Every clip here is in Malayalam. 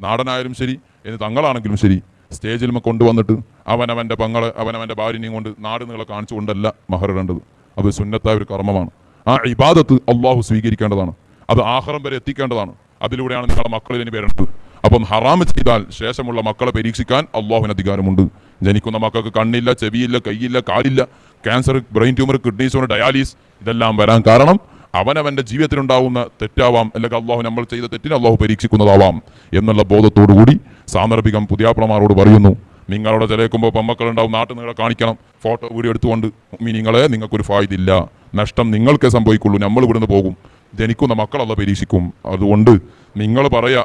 നാടനായാലും ശരി ഇനി തങ്ങളാണെങ്കിലും ശരി സ്റ്റേജിൽ കൊണ്ടുവന്നിട്ട് അവനവന്റെ പങ്ങളെ അവനവന്റെ ഭാര്യനെയും കൊണ്ട് നാട് നിങ്ങളെ കാണിച്ചുകൊണ്ടല്ല മഹറിടേണ്ടത്. അത് സുന്നത്തായ ഒരു കർമ്മമാണ്. ആ ഇബാദത്ത് അള്ളാഹു സ്വീകരിക്കേണ്ടതാണ്. അത് ആഹ്റം വരെ എത്തിക്കേണ്ടതാണ്. അതിലൂടെയാണ് നിങ്ങളുടെ മക്കളിൽ ഇനി വരേണ്ടത്. അപ്പം ഹറാമ് ചെയ്താൽ ശേഷമുള്ള മക്കളെ പരീക്ഷിക്കാൻ അള്ളാഹുവിന് അധികാരമുണ്ട്. ജനിക്കുന്ന മക്കൾക്ക് കണ്ണില്ല ചെവിയില്ല കൈയില്ല കാലില്ല cancer brain tumour kidney dialysis ഇതെല്ലാം വരാൻ കാരണം അവനവന്റെ ജീവിതത്തിലുണ്ടാവുന്ന തെറ്റാവാം അല്ലെങ്കിൽ അള്ളാഹു നമ്മൾ ചെയ്ത തെറ്റിനെ അള്ളാഹു പരീക്ഷിക്കുന്നതാവാം എന്നുള്ള ബോധത്തോടുകൂടി സാന്ദർഭികം പുതിയാപ്പിളമാരോട് പറയുന്നു. നിങ്ങളവിടെ ചിലക്കുമ്പോൾ പെമ്മക്കളുണ്ടാവും നാട്ടിൽ നിങ്ങളെ കാണിക്കണം. ഫോട്ടോ വീഡിയോ എടുത്തുകൊണ്ട് നിങ്ങളെ നിങ്ങൾക്കൊരു ഫായ്തില്ല നഷ്ടം നിങ്ങൾക്കേ സംഭവിക്കുള്ളൂ നമ്മൾ ഇവിടുന്ന് പോകും. ജനിക്കുന്ന മക്കളല്ല പരീക്ഷിക്കും. അതുകൊണ്ട് നിങ്ങൾ പറയാ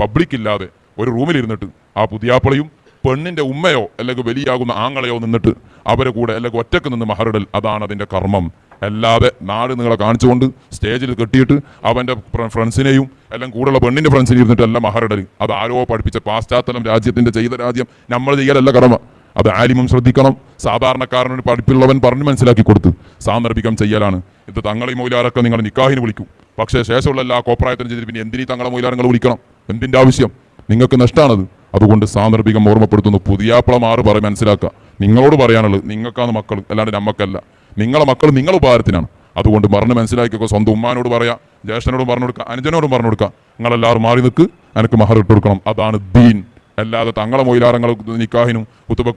പബ്ലിക് ഇല്ലാതെ ഒരു റൂമിലിരുന്നിട്ട് ആ പുതിയാപ്പളയും പെണ്ണിന്റെ ഉമ്മയോ അല്ലെങ്കിൽ വലിയാകുന്ന ആങ്ങളെയോ നിന്നിട്ട് അവരെ കൂടെ അല്ലെങ്കിൽ ഒറ്റയ്ക്ക് നിന്ന് മഹറിടൽ അതാണ് അതിന്റെ കർമ്മം. അല്ലാതെ നാട് നിങ്ങളെ കാണിച്ചുകൊണ്ട് സ്റ്റേജിൽ കെട്ടിയിട്ട് അവന്റെ ഫ്ര- ഫ്രണ്ട്സിനെയും എല്ലാം കൂടെയുള്ള പെണ്ണിന്റെ ഫ്രണ്ട്സിനെ ഇരുന്നിട്ട് എല്ലാം മഹറിടൽ അത് ആരോ പഠിപ്പിച്ച പാശ്ചാത്തലം രാജ്യത്തിന്റെ ചെയ്ത രാജ്യം. നമ്മൾ ചെയ്യലല്ല കടമ. അത് ആലിമും ശ്രദ്ധിക്കണം. സാധാരണക്കാരനൊരു പഠിപ്പുള്ളവൻ പറഞ്ഞ് മനസ്സിലാക്കി കൊടുത്ത് സാന്ദർഭികം ചെയ്യലാണ്. ഇത് തങ്ങളെ മൊയിലാരൊക്കെ നിങ്ങൾ നിക്കാഹിന് വിളിക്കും. പക്ഷേ ശേഷമുള്ള എല്ലാ കോപ്രായത്തിനും ചെയ്തിട്ട് പിന്നെ എന്തിനീ തങ്ങളെ മൊയിലാരങ്ങൾ വിളിക്കണം? എന്തിന്റെ ആവശ്യം? നിങ്ങൾക്ക് നഷ്ടമാണത് അതുകൊണ്ട് സാന്ദർഭികം ഓർമ്മപ്പെടുത്തുന്നു. പുതിയാപ്പള ആറ് പറയും മനസ്സിലാക്കുക നിങ്ങളോട് പറയാനുള്ളത് നിങ്ങൾക്കാണ് മക്കൾ അല്ലാണ്ട് നമ്മക്കല്ല. നിങ്ങളെ മക്കൾ നിങ്ങൾ ഉപകാരത്തിനാണ്. അതുകൊണ്ട് പറഞ്ഞ് മനസ്സിലാക്കിയൊക്കെ സ്വന്തം ഉമ്മാനോട് പറയാം ജ്യേഷ്ഠനോടും പറഞ്ഞു കൊടുക്കുക അനുജനോടും പറഞ്ഞു കൊടുക്കുക നിങ്ങളെല്ലാവരും മാറി നിൽക്ക് എനിക്ക് മഹർ ഇട്ട് കൊടുക്കണം. അതാണ് ദീൻ. അല്ലാതെ തങ്ങളെ മൊയിലാറങ്ങൾ നിക്കാഹിനും കുത്തുബ